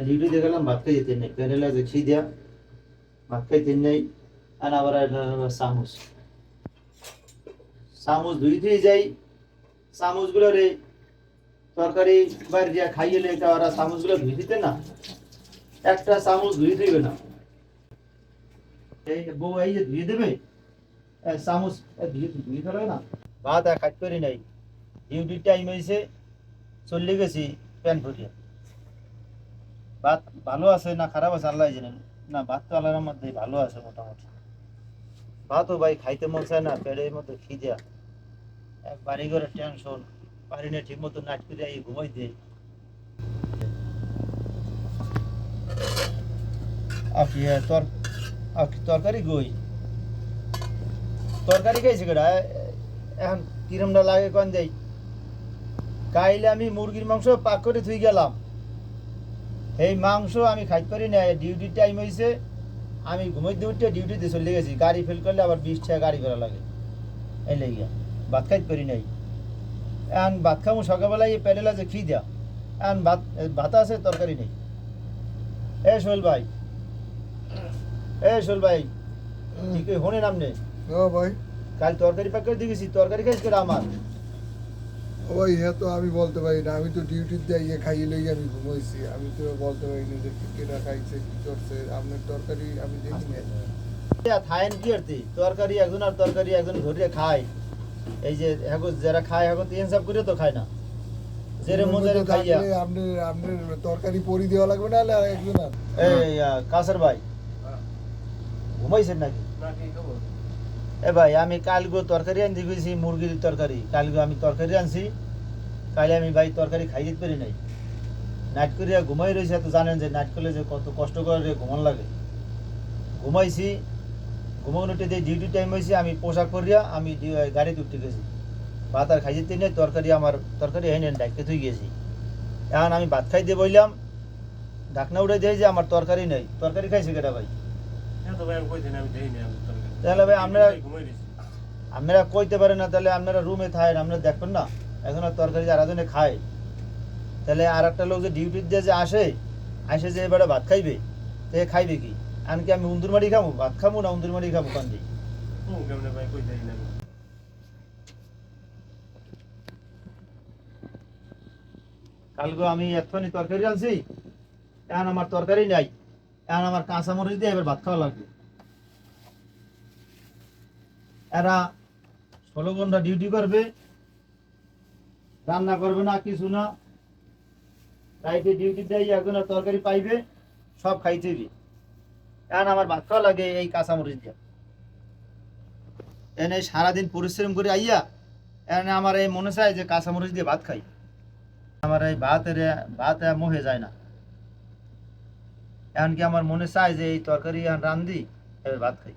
Duty দেখালাম ভাত খাই যেতে নেই প্যানেলা দেখছি দিয়া ভাত খাইতে নেই আর আবার এটা হলো চামচ চামচ ধুইতেই যাই চামচগুলো রে তরকারি বাইরে দিয়া খাইয়ে এটা ওরা চামচগুলো ধুই দিতে না একটা চামচ ধুই দিবে না এই বউ এই যে ধুয়ে দেবে এ, চামচ এ, ধুয়ে ধুয়ে ফেলে না ভাত আর খাইতে পারি নাই ডিউটির টাইম হয়েছে চলে গেছি প্যান ফুটিয়ে ভাত ভালো আছে না খারাপ আছে আল্লাহ জানেন। না ভাত তো আল্লাহর মধ্যে ভালো আছে মোটামুটি। ভাতও ভাই খাইতে মন চায় না পেটের মধ্যে খিদা। এক বাড়ি ঘরে টেনশন পারি না ঠিক মতো নাচ করে এই ঘুমাই দে আপনি তোর তরকারি গই তরকারি খাইছে এ- এখন কিরমটা লাগে কোন যাই কাইলে আমি মুরগির মাংস পাক করে থুই গেলাম। এই মাংস আমি খাইতে পারি না ডিউটি টাইম হয়েছে আমি ঘুমাইতে উঠতে ডিউটিতে চলে গেছি গাড়ি ফেল করলে আবার বিশ টাকা গাড়ি ভাড়া লাগে। এই লেগে ভাত খাইতে পারি নাই। এখন ভাত খাব সকালবেলায় এই প্যাডেলা যে খি দেয়া এখন ভাত ভাত আছে তরকারি নেই। এ শোল ভাই এ শোল ভাই ঠিক হনে নাম নেই ও ভাই। কাল তরকারি পাক করে দিয়েছি তরকারি খাইছি করে আমার। ও হ্যাঁ তো আমি বলতে পারি না আমি তো খাইয়ে লই আমি ঘুমাইছি। আমি তো বলতে পারি না যে কি কেটা খাইছে কি করছে আপনার তরকারি আমি দেখি না থাইন কি আরতি? তরকারি একজন আর তরকারি একজন ধরে খায়। এই যে হ্যাগো যারা খায় হ্যাগো তো ইনসাফ করে তো খায় না। জেরে মজারে খাইয়া। থাকলে আপনার আপনার তরকারি পরি দেওয়া লাগবে না হলে আর? একজন এই কাসার ভাই। ঘুমাইছেন নাকি? এ ভাই, আমি কালগো তরকারি আনতে গেছি, মুরগির তরকারি। কালগো আমি তরকারি আনছি। কালে আমি ভাই তরকারি খাই দিতে পারি নাই। নাইট করিয়া ঘুমাই রয়েছে তো জানেন যে নাইট করলে যে কত কষ্ট করে ঘুমান লাগে। ঘুমাইছি, ঘুমানোতে যে ডিউটি টাইম হয়েছে আমি পোশাক পরিয়া আমি গাড়িতে উঠতে গেছি। ভাত আর খাই দিতে নেই, তরকারি আমার, তরকারি হয় না ডাকতে থুই গেছি। এখন আমি ভাত খাইতে বললাম ঢাকনা উঠে দিয়ে যে আমার তরকারি নেই। তরকারি খাইছে কেটা ভাই? তাহলে ভাই আমরা আপনারা কইতে পারেন না তাহলে আপনারা রুমে থাকেন আপনারা দেখবেন না। এখন আর তরকারি যারা জনে খায়। তাহলে আর একটা লোক যে ডিউটির দিয়ে যে আসে আসে যে এবারে ভাত খাইবে তো খাইবে কি? এমনকি আমি উন্দুর মারি খাব ভাত খাব না উন্দুর মারি খাব কান দিই কালকে আমি এক্ষুনি তরকারি আনছি এখন আমার তরকারি নাই এখন আমার কাঁচা মরিচ দিয়ে এবার ভাত খাওয়া লাগবে। এরা ষোলো ঘণ্টা ডিউটি করবে, রান্না করবে না, কিছু না। রাইতে ডিউটি দেয়, একজন তরকারি পাইবে, সব খাইতে হবে এখন আমার ভাত লাগে এই কাঁচা মরিচ দিয়ে। এনে সারাদিন পরিশ্রম করে আইয়া, এনে আমার এই মনে চায় যে কাঁচা মরিচ দিয়ে ভাত খাই। আমার এই ভাতের, ভাত মোহে যায় না। এমনকি আমার মনে চায় যে এই তরকারি রান্ধি এবার ভাত খাই।